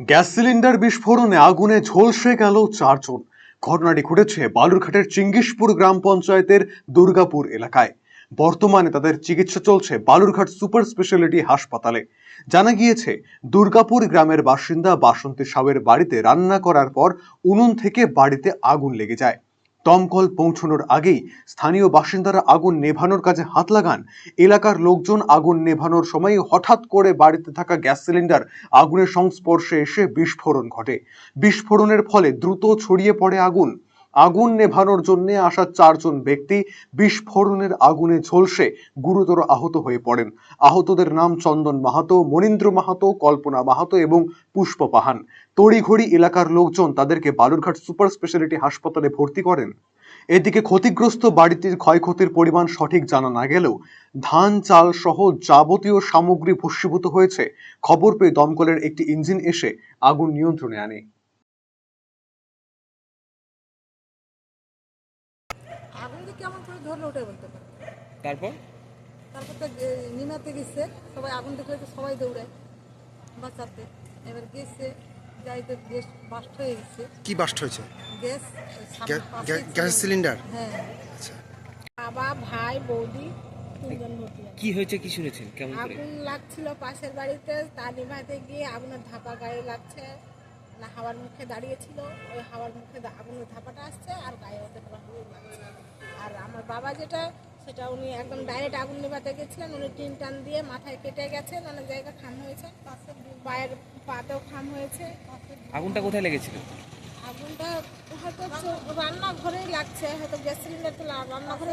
Gas cylinder বিস্ফোরণে আগুনে ঝলসে গেল চারজন। ঘটনাটি ঘটেছে বালুরঘাটের চিঙ্গিসপুর গ্রাম পঞ্চায়েতের দুর্গাপুর এলাকায়। বর্তমানে তাদের চিকিৎসা চলছে বালুরঘাট সুপার স্পেশালিটি হাসপাতালে। জানা গিয়েছে, দুর্গাপুর গ্রামের বাসিন্দা বাসন্তী সাউয়ের বাড়িতে রান্না করার পর উনুন থেকে বাড়িতে আগুন লেগে যায়। দমকল পৌঁছানোর আগেই স্থানীয় বাসিন্দারা আগুন নেভানোর কাজে হাত লাগান। এলাকার লোকজন আগুন নেভানোর সময় হঠাৎ করে বাড়িতে থাকা গ্যাস সিলিন্ডার আগুনের সংস্পর্শে এসে বিস্ফোরণ ঘটে। বিস্ফোরণের ফলে দ্রুত ছড়িয়ে পড়ে আগুন। আগুন নেভানোর জন্য আসা চারজন ব্যক্তি বিস্ফোরণের আগুনে ঝলসে গুরুতর আহত হয়ে পড়েন। আহতদের নাম চন্দন মাহাতো, মনীন্দ্র মাহাতো, কল্পনা মাহাতো এবং পুষ্প পাহান। তড়িঘড়ি এলাকার লোকজন তাদেরকে বালুরঘাট সুপার স্পেশালিটি হাসপাতালে ভর্তি করেন। এদিকে ক্ষতিগ্রস্ত বাড়িটির ক্ষয়ক্ষতির পরিমাণ সঠিক জানা না গেলেও ধান, চাল সহ যাবতীয় সামগ্রী ভস্মীভূত হয়েছে। খবর পেয়ে দমকলের একটি ইঞ্জিন এসে আগুন নিয়ন্ত্রণে আনে। আগুন যে কেমন করে ধরলো ওটাই বলতে পারি। তারপর? তারপর তো নিমাতে গেছে সবাই আগুন দেখলে তো সবাই দৌড়ায় বাঁচাতে। এবার গেছে যাইতে গ্যাস বাস্ট হয়ে গেছে। কি বাস্ট হয়েছে? গ্যাস। Gas cylinder? হ্যাঁ। আচ্ছা। বাবা ভাই বৌদি কি হয়েছে কি শুনেছেন কেমন করে? আগুন লাগছিল পাশের বাড়িতে তা নিভাতে গিয়ে আগুনের ধাপা গায়ে লাগছে। না হাওয়ার মুখে দাঁড়িয়েছিল ওই হাওয়ার মুখে আগুনের ধাপাটা আসছে আর গায়ে ওদের আর আমার বাবা যেটা সেটা উনি একদম ডাইরেক্ট আগুন নেভাতে গেছিলেন। উনি টিন টান দিয়ে মাথায় কেটে গেছেন অনেক জায়গা খাম হয়েছে। পায়ের পাতেও খাম হয়েছে। আগুনটা কোথায় লেগেছিল? আগুনটা হয়তো রান্নাঘরেই লাগছে হয়তো গ্যাস সিলিন্ডার তো রান্নাঘরেই রান্নাঘরে